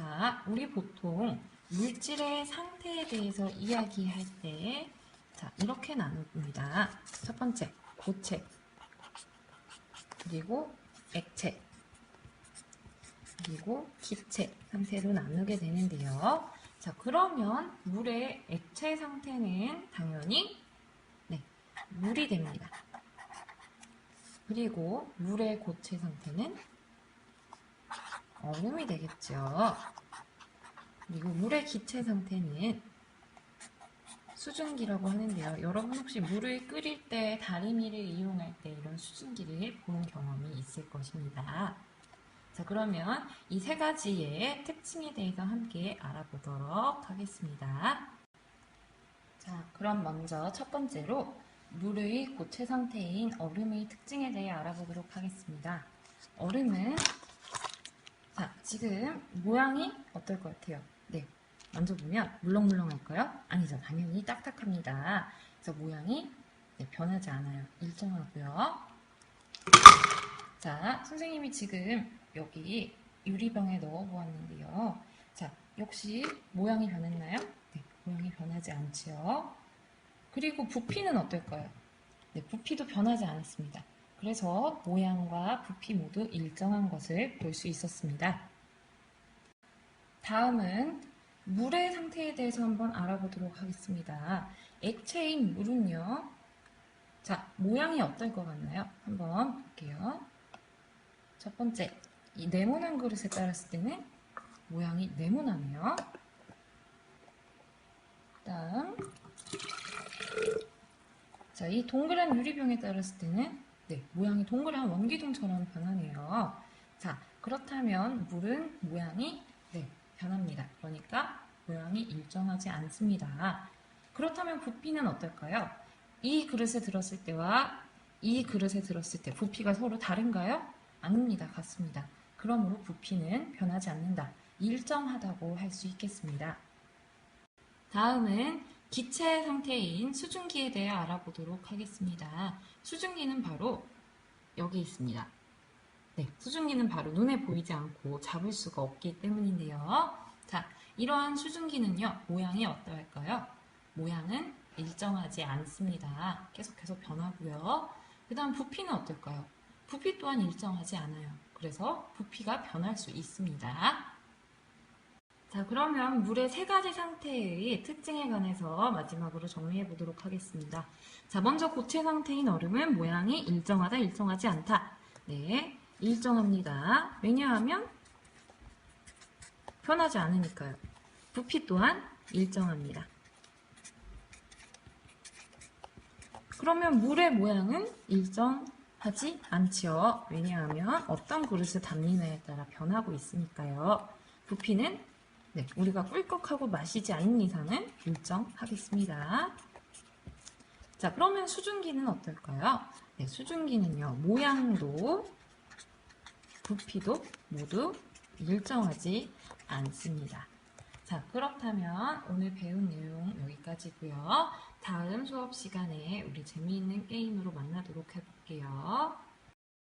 자, 우리 보통 물질의 상태에 대해서 이야기할 때, 자, 이렇게 나눕니다. 첫 번째, 고체. 그리고 액체. 그리고 기체 상태로 나누게 되는데요. 자, 그러면 물의 액체 상태는 당연히 네, 물이 됩니다. 그리고 물의 고체 상태는 얼음이 되겠죠. 그리고 물의 기체 상태는 수증기라고 하는데요. 여러분 혹시 물을 끓일 때 다리미를 이용할 때 이런 수증기를 보는 경험이 있을 것입니다. 자, 그러면 이 세 가지의 특징에 대해서 함께 알아보도록 하겠습니다. 자, 그럼 먼저 첫 번째로 물의 고체 상태인 얼음의 특징에 대해 알아보도록 하겠습니다. 얼음은 자, 지금 모양이 어떨 것 같아요? 네. 만져보면 물렁물렁할까요? 아니죠. 당연히 딱딱합니다. 그래서 모양이 네, 변하지 않아요. 일정하고요. 자, 선생님이 지금 여기 유리병에 넣어 보았는데요. 자, 역시 모양이 변했나요? 네, 모양이 변하지 않지요. 그리고 부피는 어떨까요? 네, 부피도 변하지 않았습니다. 그래서 모양과 부피 모두 일정한 것을 볼 수 있었습니다. 다음은 물의 상태에 대해서 한번 알아보도록 하겠습니다. 액체인 물은요. 자, 모양이 어떨 것 같나요? 한번 볼게요. 첫 번째, 이 네모난 그릇에 따랐을 때는 모양이 네모나네요. 다음, 자, 이 동그란 유리병에 따랐을 때는 네, 모양이 동그란 원기둥처럼 변하네요. 자, 그렇다면 물은 모양이 네, 변합니다. 그러니까 모양이 일정하지 않습니다. 그렇다면 부피는 어떨까요? 이 그릇에 들었을 때와 이 그릇에 들었을 때 부피가 서로 다른가요? 아닙니다. 같습니다. 그러므로 부피는 변하지 않는다. 일정하다고 할 수 있겠습니다. 다음은 기체 상태인 수증기에 대해 알아보도록 하겠습니다. 수증기는 바로 여기 있습니다. 네, 수증기는 바로 눈에 보이지 않고 잡을 수가 없기 때문인데요. 자, 이러한 수증기는요, 모양이 어떠할까요? 모양은 일정하지 않습니다. 계속해서 변하고요. 그 다음 부피는 어떨까요? 부피 또한 일정하지 않아요. 그래서 부피가 변할 수 있습니다. 자, 그러면 물의 세 가지 상태의 특징에 관해서 마지막으로 정리해 보도록 하겠습니다. 자, 먼저 고체 상태인 얼음은 모양이 일정하다, 일정하지 않다. 네, 일정합니다. 왜냐하면 변하지 않으니까요. 부피 또한 일정합니다. 그러면 물의 모양은 일정하지 않지요. 왜냐하면 어떤 그릇을 담느냐에 따라 변하고 있으니까요. 부피는 네, 우리가 꿀꺽하고 마시지 않는 이상은 일정하겠습니다. 자, 그러면 수증기는 어떨까요? 네, 수증기는요, 모양도 부피도 모두 일정하지 않습니다. 자, 그렇다면 오늘 배운 내용 여기까지고요. 다음 수업 시간에 우리 재미있는 게임으로 만나도록 해볼게요.